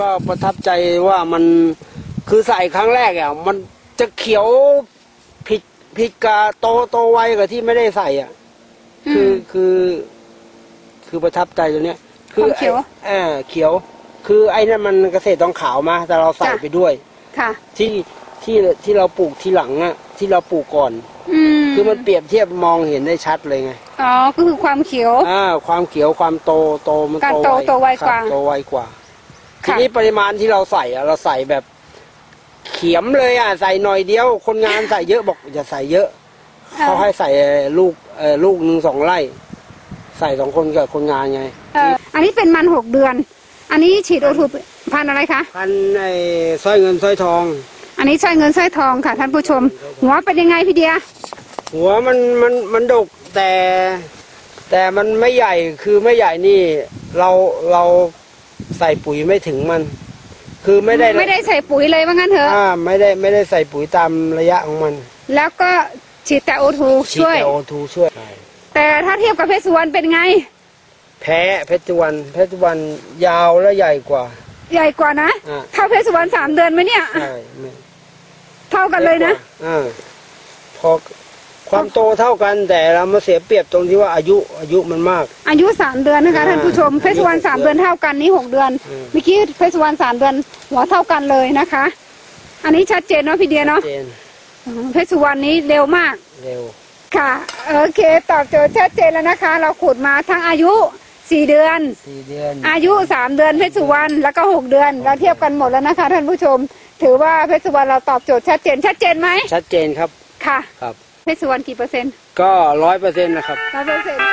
ก็ประทับใจว่ามันคือใส่ครั้งแรกอะมันจะเขียวผิดผิดกับโตโตไวกับที่ไม่ได้ใส่อะ คือคือ คือประทับใจตัวเนี้ย คืความเขียวไอ้เออเขียว คือไอ้นั่นมันเกษตรต้องขาวมา แต่เราใส่จ้ะไปด้วย ค่ะ ที่ที่ที่เราปลูกทีหลังอะ ที่เราปลูกก่อนอืมคือมันเปรียบเทียบมองเห็นได้ชัดเลยไง อ๋อ ก็คือความเขียว อ่า ความเขียวความโตโตมันการโตโตไวกว่าครับโตไวกว่า ทีค่ะนี้ปริมาณที่เราใส่อะเราใส่แบบเขียมเลยอะใส่หน่อยเดียว คนงานใส่เยอะบอกอย่าใส่เยอะเขาให้ใส่ลูกเอ่อลูกหนึ่งสองไร่ ใส่สองคนกับคนงานไง เอ่ออันนี้เป็นมันหกเดือน อันนี้ฉีดโอทูพันธุ์อะไรคะ พันไอ้สร้อยเงินสร้อยทอง อันนี้สร้อยเงินสร้อยทองค่ะท่านผู้ชม หัวเป็นยังไงพี่เดีย หัวมันมันมันดกแต่ แต่มันไม่ใหญ่คือไม่ใหญ่นี่ เราเรา ใส่ปุ๋ยไม่ถึงมัน คือไม่ได้ไม่ได้ใส่ปุ๋ยเลยว่างั้นเถอะอ่าไม่ได้ไม่ได้ใส่ปุ๋ยตามระยะของมัน แล้วก็ฉีดแต่โอทูฉีดช่วยแต่โอทูช่วย แต่ถ้าเทียบกับเพชรสุวรรณเป็นไง แพ้เพชรสุวรรณเพชรสุวรรณยาวและใหญ่กว่า ใหญ่กว่านะอ่าเท่าเพชรสุวรรณสามเดือนไหมเนี่ยใช่ไม่เท่ากันเลยนะอ่าพอ ความโตเท่ากันแต่เรามาเสียเปรียบตรงที่ว่าอายุอายุมันมาก อายุสามเดือนนะคะอ่าท่านผู้ชมเพชรสุวรรณสามเดือนเท่ากันนี่หกเดือนอืมเมื่อกี้เพชรสุวรรณสามเดือนหัวเท่ากันเลยนะคะ อันนี้ชัดเจนเนาะพี่เดียเนาะเจนอืมเพชรสุวรรณนี้เร็วมากเร็วค่ะโอเคตอบโจทย์ชัดเจนแล้วนะคะ เราขุดมาทั้งอายุสี่เดือนสี่เดือน อายุสามเดือนเพชรสุวรรณแล้วก็หกเดือนเราเทียบกันหมดแล้วนะคะท่านผู้ชม ถือว่าเพชรสุวรรณเราตอบโจทย์ชัดเจนชัดเจนไหมชัดเจนครับค่ะครับ เพชรสุวรรณกี่เปอร์เซ็นต์ก็ร้อยเปอร์เซ็นต์นะครับร้อยเปอร์เซ็นต์